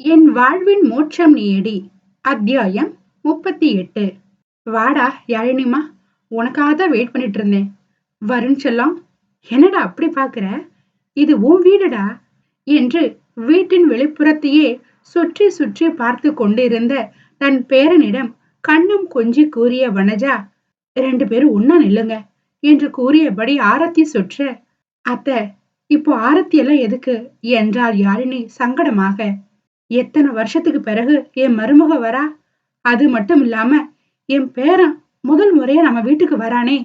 என் வாழ்வின் மோட்சம் நீயடி அத்தியாயம் முப்பத்தி எட்டு வாடா யாழினிமா உனக்காக தான் வெயிட் பண்ணிட்டு இருந்தேன் வருண் செல்லம் என்னடா அப்படி பாக்குற இது உன் வீடுடா? என்று வீட்டின் வெளிப்புறத்தையே சுற்றி சுற்றி பார்த்து கொண்டிருந்த தன் பேரனிடம் கண்ணும் கொஞ்சி கூறிய வனஜா ரெண்டு பேரும் ஒன்னா நில்லுங்க என்று கூறியபடி ஆரத்தி சுற்ற அத்த இப்போ ஆரத்தி எல்லாம் எதுக்கு? என்றால் யாழினி சங்கடமாக. எத்தனை வருஷத்துக்கு பிறகு என் மருமக வரா? அது மட்டும் இல்லாம என் பேரன் முதல் முறையா நம்ம வீட்டுக்கு வரானே.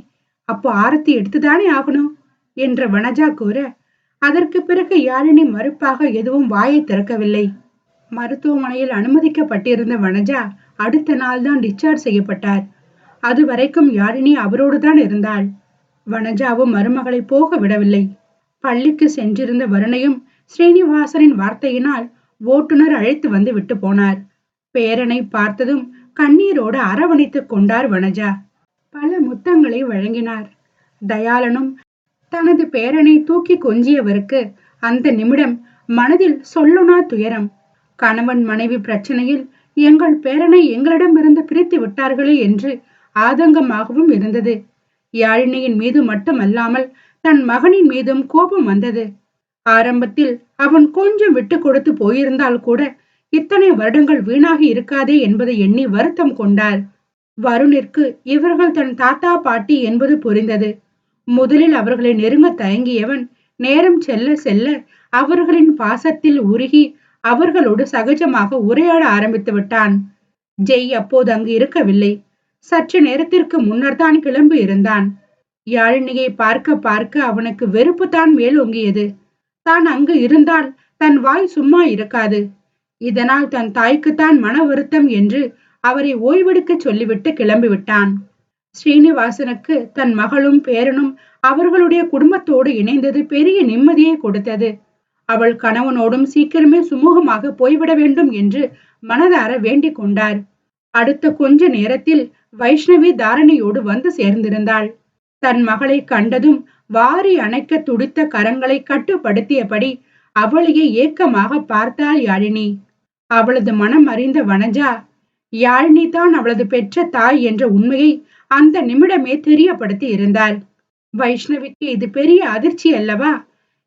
அப்போ ஆரத்தி எடுத்துதானே ஆகணும்? என்ற வனஜா கூற அதற்கு பிறகு யாழினி மறுப்பாக எதுவும் வாயை திறக்கவில்லை. மருத்துவமனையில் அனுமதிக்கப்பட்டிருந்த வனஜா அடுத்த நாள் தான் டிஸ்சார்ஜ் செய்யப்பட்டார். அது வரைக்கும் யாழினி அவரோடு தான் இருந்தாள். வனஜாவும் மருமகளை போக விடவில்லை. பள்ளிக்கு சென்றிருந்த வருணையும் ஸ்ரீனிவாசனின் வார்த்தையினால் ஓட்டுநர் அழைத்து வந்து விட்டு போனார். பேரனை பார்த்ததும் கண்ணீரோடு அரவணைத்துக் கொண்டார் வனஜா. பல முத்தங்களை வழங்கினார். தயாளனும் தனது பேரனை தூக்கி கொஞ்சியவருக்கு அந்த நிமிடம் மனதில் சொல்லுனா துயரம். கணவன் மனைவி பிரச்சனையில் எங்கள் பேரனை எங்களிடமிருந்து பிரித்து விட்டார்களே என்று ஆதங்கமாகவும் இருந்தது. யாழினியின் மீது மட்டுமல்லாமல் தன் மகனின் மீதும் கோபம் வந்தது. ஆரம்பத்தில் அவன் கொஞ்சம் விட்டு கொடுத்து போயிருந்தால் கூட இத்தனை வருடங்கள் வீணாகி இருக்காதே என்பதை எண்ணி வருத்தம் கொண்டார். வருணிற்கு இவர்கள் தன் தாத்தா பாட்டி என்பது புரிந்தது. முதலில் அவர்களை நெருங்க தயங்கியவன் நேரம் செல்ல செல்ல அவர்களின் பாசத்தில் உருகி அவர்களோடு சகஜமாக உரையாட ஆரம்பித்து விட்டான். ஜெய் அப்போது அங்கு இருக்கவில்லை. சற்று நேரத்திற்கு முன்னர் தான் கிளம்பி இருந்தான். யாழினியை பார்க்க பார்க்க அவனுக்கு வெறுப்பு தான் மேலோங்கியது. தான் அங்கு இருந்தால் தன் வாய் சும்மா இருக்காது. இதனால் தன் தாய்க்குத்தான் மன வருத்தம் என்று அவரை ஓய்வெடுக்க சொல்லிவிட்டு கிளம்பிவிட்டான். ஸ்ரீனிவாசனுக்கு தன் மகளும் பேரனும் அவர்களுடைய குடும்பத்தோடு இணைந்தது பெரிய நிம்மதியை கொடுத்தது. அவள் கணவனோடும் சீக்கிரமே சுமூகமாக போய்விட வேண்டும் என்று மனதார வேண்டிக் கொண்டார். அடுத்த கொஞ்ச நேரத்தில் வைஷ்ணவி தாரணையோடு வந்து சேர்ந்திருந்தாள். தன் மகளை கண்டதும் வாரி அணைக்க துடித்த கரங்களை கட்டுப்படுத்தியபடி அவளையே ஏக்கமாக பார்த்தாள் யாழினி. அவளது மனம் அறிந்த வனஜா யாழினி தான் அவளது பெற்ற தாய் என்ற உண்மையை அந்த நிமிடமே தெரியப்படுத்தி இருந்தாள். வைஷ்ணவிக்கு இது பெரிய அதிர்ச்சி அல்லவா?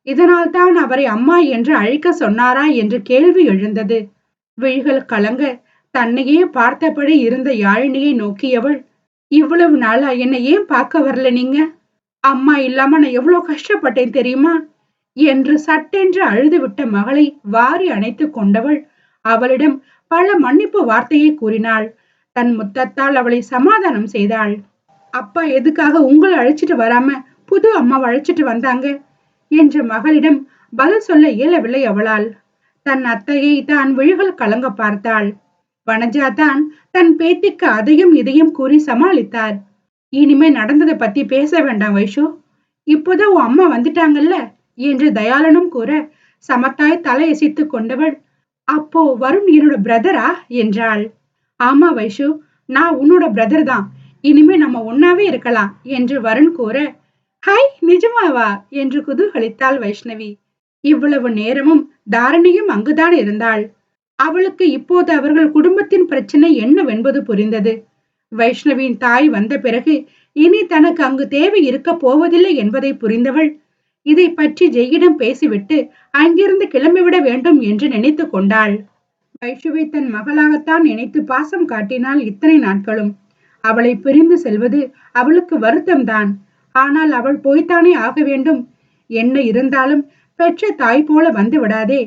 இதனால் தான் அவரை அம்மா என்று அழைக்க சொன்னாரா? என்று கேள்வி எழுந்தது. விழிகள் கலங்க தன்னையே பார்த்தபடி இருந்த யாழினியை நோக்கியவள் இவ்வளவு நாளா என்னை ஏன் பார்க்க வரல நீங்க? அம்மா இல்லாம நான் எவ்வளவு கஷ்டப்பட்டேன் தெரியுமா? என்று சட்டென்று அழுதுவிட்ட மகளை வாரி அணைத்துக் கொண்டவள் அவளிடம் பல மன்னிப்பு வார்த்தையை கூறினாள். தன் முத்தத்தால் அவளை சமாதானம் செய்தாள். அப்பா எதுக்காக உங்களை அழைச்சிட்டு வராம புது அம்மா அழைச்சிட்டு வந்தாங்க? என்ற மகளிடம் பதில் சொல்ல இயலவில்லை அவளால். தன் அத்தையை தான் விழிகள் கலங்க பார்த்தாள். வனஜா தான் தன் பேத்திக்கு அதையும் இதையும் கூறி சமாளித்தார். இனிமே நடந்ததை பத்தி பேச வேண்டாம் வைஷு. இப்போதான் உன் அம்மா வந்துட்டாங்கல்ல? என்று தயாளனும் கூற சமத்தாய் தலையசித்து கொண்டவள் அப்போ வருண் என்னோட பிரதரா என்றாள். ஆமா வைஷு நான் உன்னோட பிரதர் தான். இனிமே நம்ம ஒன்னாவே இருக்கலாம் என்று வருண் கூற ஹாய் நிஜமாவா? என்று குதூகலித்தாள் வைஷ்ணவி. இவ்வளவு நேரமும் தாரணியும் அங்குதான் இருந்தாள். அவளுக்கு இப்போது அவர்கள் குடும்பத்தின் பிரச்சனை என்னவென்பது புரிந்தது. வைஷ்ணவியின் தாய் வந்த பிறகு இனி தனக்கு அங்கு தேவை இருக்க போவதில்லை என்பதை புரிந்தவள் இதை பற்றி ஜெயிடம் பேசிவிட்டு அங்கிருந்து கிளம்பிவிட வேண்டும் என்று நினைத்து கொண்டாள். வைஷ்ணவி தன் மகளாகத்தான் நினைத்து பாசம் காட்டினாள் இத்தனை நாட்களும். அவளை பிரிந்து செல்வது அவளுக்கு வருத்தம்தான். ஆனால் அவள் போய்த்தானே ஆக வேண்டும். என்ன இருந்தாலும் பெற்ற தாய் போல வந்து விடாதே.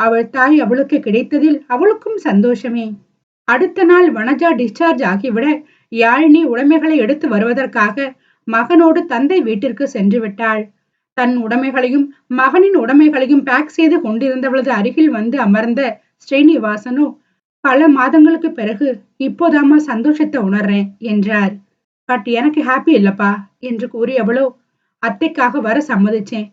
அவள் தாய் அவளுக்கு கிடைத்ததில் அவளுக்கும் சந்தோஷமே. அடுத்த நாள் வனஜா டிஸ்சார்ஜ் ஆகிவிட யாழினி உடைமைகளை எடுத்து வருவதற்காக மகனோடு தந்தை வீட்டிற்கு சென்று விட்டாள். தன் உடைமைகளையும் மகனின் உடைமைகளையும் பேக் செய்து கொண்டிருந்தவளது அருகில் வந்து அமர்ந்த ஸ்ரீனிவாசனோ பல மாதங்களுக்கு பிறகு இப்போதாமா சந்தோஷத்தை உணர்றேன் என்றார். பட் எனக்கு ஹாப்பி இல்லப்பா என்று கூறியவளோ அத்தைக்காக வர சம்மதிச்சேன்.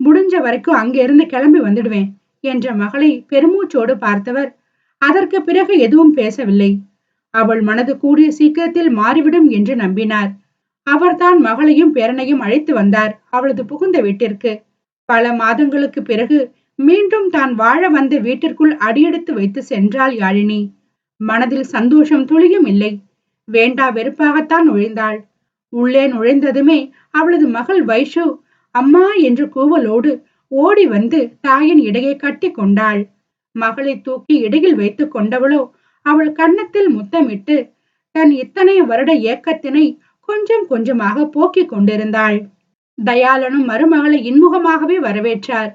முடிஞ்ச வரைக்கும் அங்க இருந்து கிளம்பி வந்துடுவேன். என்ற மகளை பெருமூச்சோடு பார்த்தவர் அதற்கு பிறகு எதுவும் பேசவில்லை. அவள் மனது கூடிய சீக்கிரத்தில் மாறிவிடும் என்று நம்பினார். அவர்தான் மகளையும் பேரனையும் அழைத்து வந்தார் அவளது புகுந்த வீட்டிற்கு. பல மாதங்களுக்கு பிறகு மீண்டும் தான் வாழ வந்த வீட்டிற்குள் அடியெடுத்து வைத்து சென்றாள் யாழினி. மனதில் சந்தோஷம் துளியும் இல்லை. வேண்டா வெறுப்பாகத்தான் நுழைந்தாள். உள்ளே நுழைந்ததுமே அவளது மகள் வைஷு அம்மா என்று கூவலோடு ஓடி வந்து தாயின் இடையை கட்டி கொண்டாள். மகளை தூக்கி இடையில் வைத்துக் கொண்டவளோ அவள் கன்னத்தில் முத்தமிட்டு தன் இத்தனை வருட ஏக்கத்தினை கொஞ்சம் கொஞ்சமாக போக்கிக் கொண்டிருந்தாள். தயாளனும் மருமகளை இன்முகமாகவே வரவேற்றார்.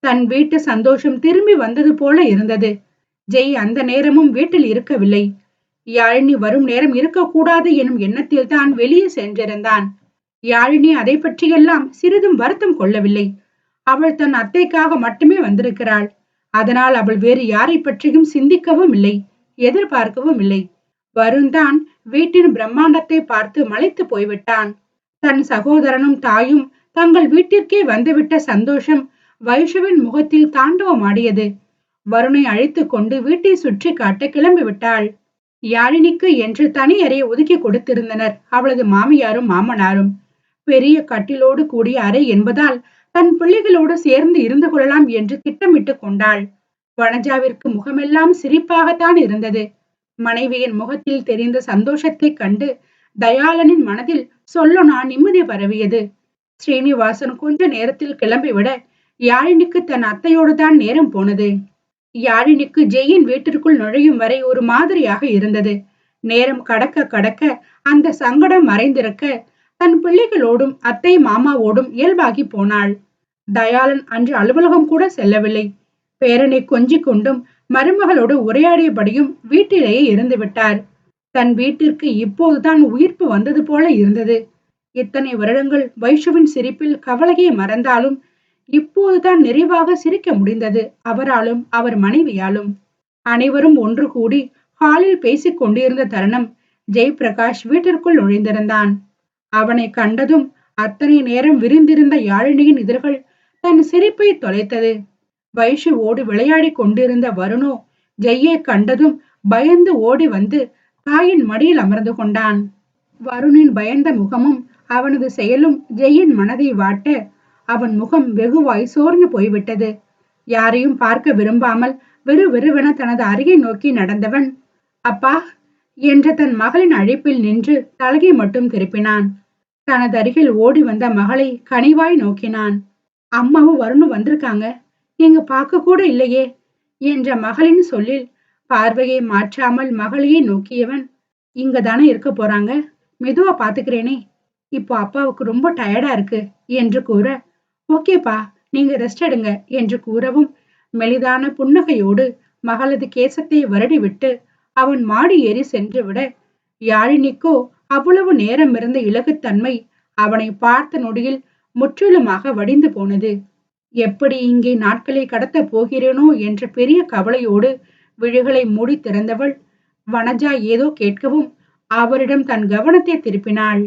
தன் வீட்டு சந்தோஷம் திரும்பி வந்தது போல இருந்தது. ஜெய் அந்த நேரமும் வீட்டில் இருக்கவில்லை. யாழினி வரும் நேரம் இருக்கக்கூடாது எனும் எண்ணத்தில் தான் வெளியே சென்றிருந்தான். யாழினி அதை பற்றியெல்லாம் சிறிதும் வருத்தம் கொள்ளவில்லை. அவள் தன் அத்தைக்காக மட்டுமே வந்திருக்கிறாள். அதனால் அவள் வேறு யாரை பற்றியும் சிந்திக்கவும் இல்லை எதிர்பார்க்கவும் இல்லை. வருண் தான் வீட்டின் பிரம்மாண்டத்தை பார்த்து மலைத்து போய்விட்டான். தன் சகோதரனும் தாயும் தங்கள் வீட்டிற்கே வந்துவிட்ட சந்தோஷம் வைஷவின் முகத்தில் தாண்டவமாடியது. வருணை அழைத்து கொண்டு வீட்டை சுற்றி காட்ட கிளம்பி விட்டாள் யாழினிக்கு என்று தனி அறையை ஒதுக்கி கொடுத்திருந்தனர் அவளது மாமியாரும் மாமனாரும். பெரிய கட்டிலோடு கூடிய அறை என்பதால் தன் பிள்ளைகளோடு சேர்ந்து இருந்து கொள்ளலாம் என்று திட்டமிட்டு கொண்டாள். வனஜாவிற்கு முகமெல்லாம் சிரிப்பாகத்தான் இருந்தது. மனைவியின் முகத்தில் தெரிந்த சந்தோஷத்தைக் கண்டு தயாளனின் மனதில் சொல்லொனா நிம்மதி பரவியது. ஸ்ரீனிவாசன் கொஞ்ச நேரத்தில் கிளம்பிவிட யாழினிக்கு தன் அத்தையோடு தான் நேரம் போனது. யாழினிக்கு ஜெயின் வீட்டிற்குள் நுழையும் வரை ஒரு மாதிரியாக இருந்தது. நேரம் கடக்க கடக்க அந்த சங்கடம் மறைந்திருக்க தன் பிள்ளைகளோடும் அத்தை மாமாவோடும் இயல்பாகி போனாள். தயாளன் அன்று அலுவலகம் கூட செல்லவில்லை. பேரனை கொஞ்சிக் கொண்டும் மருமகளோடு உரையாடியபடியும் வீட்டிலேயே இருந்து விட்டார். தன் வீட்டிற்கு இப்போதுதான் உயிர்ப்பு வந்தது போல இருந்தது. இத்தனை வருடங்கள் வைஷுவின் சிரிப்பில் கவலையை மறந்தாலும் இப்போதுதான் நிறைவாக சிரிக்க முடிந்தது அவராலும் அவர் மனைவியாலும். அனைவரும் ஒன்று கூடி ஹாலில் பேசிக் கொண்டிருந்த தருணம் ஜெய்பிரகாஷ் வீட்டிற்குள் நுழைந்திருந்தான். அவனை கண்டதும் அத்தனை நேரம் விரிந்திருந்த யாழினியின் இதழ்கள் தன் சிரிப்பை தொலைத்தது. வைஷு ஓடி விளையாடி கொண்டிருந்த வருணோ ஜெய்யை கண்டதும் பயந்து ஓடி வந்து தாயின் மடியில் அமர்ந்து கொண்டான். வருணின் பயந்த முகமும் அவனது செயலும் ஜெய்யின் மனதை வாட்ட அவன் முகம் வெகுவாய் சோர்ந்து போய்விட்டது. யாரையும் பார்க்க விரும்பாமல் வெறு வெறுவென தனது அருகே நோக்கி நடந்தவன் அப்பா என்ற தன் மகளின் அழைப்பில் நின்று தலகை மட்டும் திருப்பினான். தனது அருகில் ஓடி வந்த மகளை கனிவாய் நோக்கினான். அம்மாவும் வருணும் வந்திருக்காங்க. நீங்க பார்க்க கூட இல்லையே என்ற மகளின் சொல்லில் பார்வையை மாற்றாமல் மகளையே நோக்கியவன் இங்க தானே இருக்க போறாங்க? மெதுவா பாத்துக்கிறேனே. இப்போ அப்பாவுக்கு ரொம்ப டயர்டா இருக்கு என்று கூற ஓகேப்பா நீங்க ரெஸ்ட் எடுங்க என்று கூறவும் மெலிதான புன்னகையோடு மகளது கேசத்தை வருடிவிட்டு அவன் மாடி ஏறி சென்று விட யாழினிக்கோ அவ்வளவு நேரம் இருந்த இலகுத்தன்மை அவனை பார்த்த நொடியில் முற்றிலுமாக வடிந்து போனது. எப்படி இங்கே நாட்களை கடத்த போகிறேனோ? என்ற பெரிய கவலையோடு விழிகளை மூடி திறந்தவள் வனஜா ஏதோ கேட்கவும் அவரிடம் தன் கவனத்தை திருப்பினாள்.